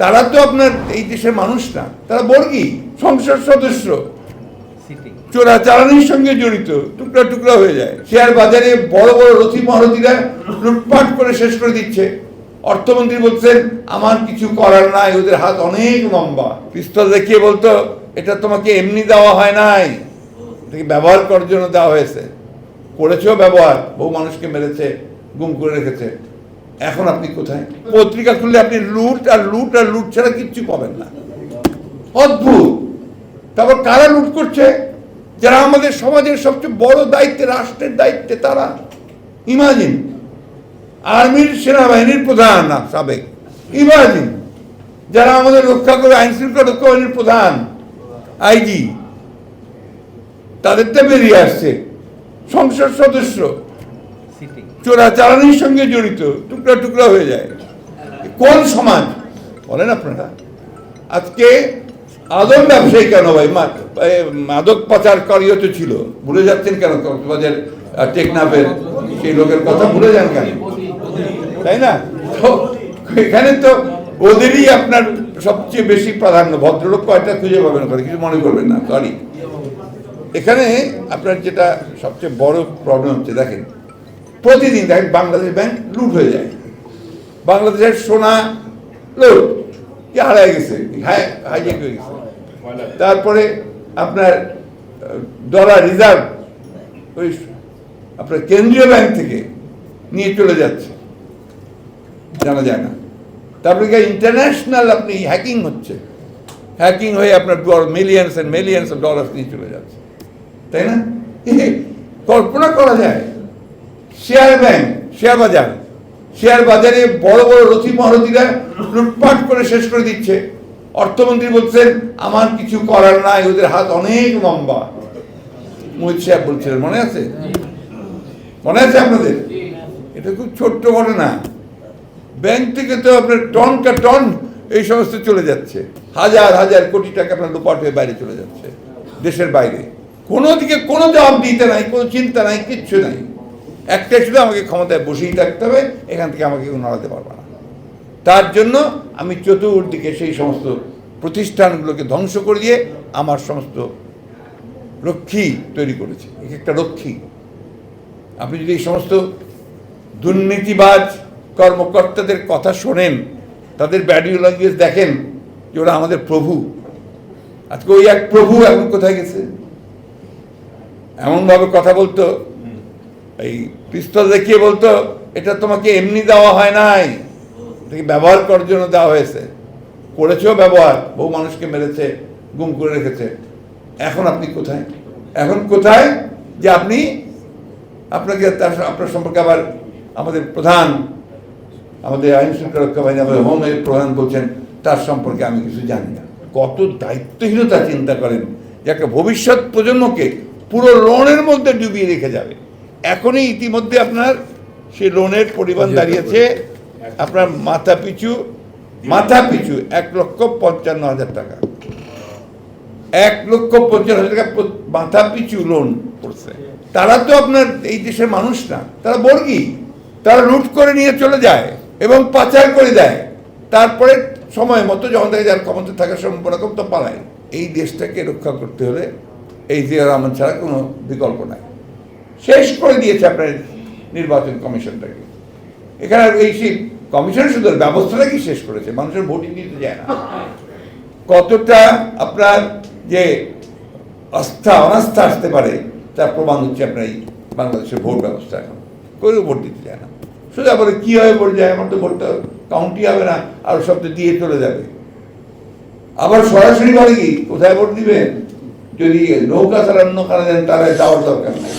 তারা তো আপনার এই দেশের মানুষ না। তারা বর্গী সংসদ সদস্য। চোরা চালানির সঙ্গে জড়িত টুকরা টুকরা হয়ে যায়। শেয়ার বাজারে বড় বড় রথি মহারথীরা লুটপাট করে শেষ করে দিচ্ছে। অর্থমন্ত্রী বলছেন আমার কিছু করার নাই ওদের হাত অনেক লম্বা। পিস্তল দেখিয়ে বলতো এটা তোমাকে এমনি দেওয়া হয় নাই। এটাকে ব্যবহার করার জন্য দেওয়া হয়েছে। করেছেও ব্যবহার বহু মানুষকে মেরেছে গুম করে রেখেছে। এখন আপনি কোথায়? পত্রিকা খুললে আপনি লুট আর লুট আর লুট ছাড়া কিচ্ছু পাবেন না। অদ্ভুত। তারপর কারা লুট করছে? যারা আমাদের সমাজের সবচেয়ে বড় দায়িত্বে, রাষ্ট্রের দায়িত্বে তারা। ইমাজিন আর্মির সেনাবাহিনীর প্রধান সাবেক। ইমাজিন যারা আমাদের রক্ষা করে, আইন শৃঙ্খলা রক্ষা বাহিনীর প্রধান, আইজি। তাদের তো বেরিয়ে আসছে। সংসদ সদস্য। চোরাচালানির সঙ্গে জড়িত, টুকরা টুকরা হয়ে যায়। কোন সমাজ? বলেন আপনারা। আজকে আদম ব্যবসায়ী কেন ভাই? মাদক পাচারকারীও তো ছিল। ভুলে যাচ্ছেন কেন? কক্সবাজার টেকনাফের সেই লোকের কথা ভুলে যান কেন? তাই না? তো এখানে তো ওদেরই আপনার সবচেয়ে বেশি প্রাধান্য। ভদ্রলোক কয়টা খুঁজে পাবেন ওখানে? কিছু মনে করবেন না সরি এখানে আপনার যেটা সবচেয়ে বড় প্রবলেম হচ্ছে, দেখেন প্রতিদিন দেখেন বাংলাদেশ ব্যাংক লুট হয়ে যায়। বাংলাদেশের সোনা লুট, কি হারায় গেছে? হাই হাইজেক হয়ে গেছে। তারপরে আপনার ডলার রিজার্ভ ওই আপনার কেন্দ্রীয় ব্যাংক থেকে নিয়ে চলে যাচ্ছে। জানা যায় না। তারপরে কি ইন্টারন্যাশনাল আপনি হ্যাকিং হচ্ছে। হ্যাকিং হয়ে আপনার millions and millions of dollars নিয়ে চলে যাচ্ছে। তাই না? কল্পনা করা যায়। শেয়ার ব্যাংক, শেয়ার বাজার। শেয়ার বাজারে বড় বড় রথি মহারথীরা লুটপাট করে শেষ করে দিচ্ছে। অর্থমন্ত্রী বলছেন, আমার কিছু করার নাই, ওদের হাত অনেক লম্বা। মোহিত সাহেব বলছিলেন, মনে আছে? মনে আছে আপনাদের? এটা খুব ছোট্ট ঘটনা। ব্যাংক থেকে তো আপনার টন কা টন এই সমস্ত চলে যাচ্ছে। হাজার হাজার কোটি টাকা আপনার লোপাট হয়ে বাইরে চলে যাচ্ছে দেশের বাইরে। কোনো দিকে কোনো জবাব দিতে নাই, কোনো চিন্তা নাই, কিচ্ছু নাই। একটাই শুধু আমাকে ক্ষমতায় বসেই থাকতে হবে, এখান থেকে আমাকে কেউ নড়াতে পারবে না। তার জন্য আমি চতুর্দিকে সেই সমস্ত প্রতিষ্ঠানগুলোকে ধ্বংস করে দিয়ে আমার সমস্ত রক্ষী তৈরি করেছে। এক একটা রক্ষী। আপনি যদি এই সমস্ত দুর্নীতিবাজ কর্মকর্তাদের কথা শোনেন, তাদের ব্যাডি ল্যাঙ্গুয়েজ দেখেন যে ওরা আমাদের প্রভু। আজকে ওই এক প্রভু এখন কোথায় গেছে? এমনভাবে কথা বলতো এই পিস্তল দেখিয়ে বলতো, এটা তোমাকে এমনি দেওয়া হয় নাই। এটাকে ব্যবহার করার জন্য দেওয়া হয়েছে। করেছেও ব্যবহার, বহু মানুষকে মেরেছে, গুম করে রেখেছে। এখন আপনি কোথায়? এখন কোথায় যে আপনি আপনাকে আপনার সম্পর্কে আবার আমাদের প্রধান, আমাদের আইন শৃঙ্খলা রক্ষা বাহিনী, আমাদের হোমের প্রধান বলছেন, তার সম্পর্কে আমি কিছু জানি না। কত দায়িত্বহীনতা চিন্তা করেন যে একটা ভবিষ্যৎ প্রজন্মকে পুরো লোনের মধ্যে ডুবিয়ে রেখে যাবে। এখনই ইতিমধ্যে আপনার সেই লোনের পরিমাণ দাঁড়িয়েছে। আপনার মাথা পিছু মাথা পিছু এক লক্ষ পঞ্চান্ন হাজার টাকা। এক লক্ষ পঞ্চান্ন হাজার টাকা মাথা পিছু লোন করছে তারা তো আপনার এই দেশের মানুষ না। তারা বর্গী। তারা লুট করে নিয়ে চলে যায় এবং পাচার করে দেয়। তারপরে সময় মতো যখন দেখে যার ক্ষমতা থাকার কম তো পালায়। এই দেশটাকে রক্ষা করতে হলে এই জিয়া রহমান ছাড়া কোনো বিকল্প নাই। শেষ করে দিয়েছে আপনার নির্বাচন কমিশনটাকে। এখানে এই সেই কমিশন শুধু ব্যবস্থাটাকে শেষ করেছে, মানুষের ভোটই দিতে যায় না। কতটা আপনার যে আস্থা, অনাস্থা আসতে পারে, তার প্রমাণ হচ্ছে আপনার এই বাংলাদেশের ভোট ব্যবস্থা এখন। কেউ ভোট দিতে যায় না। শুধু আবার কী হবে ভোট যায়, আমার তো ভোটটা কাউন্টি হবে না, আর সব তো দিয়ে চলে যাবে। আবার সরাসরি বলে কি, কোথায় ভোট দিবেন? যদি নৌকা অন্য কারণে দেন তারা যাওয়ার দরকার নেই।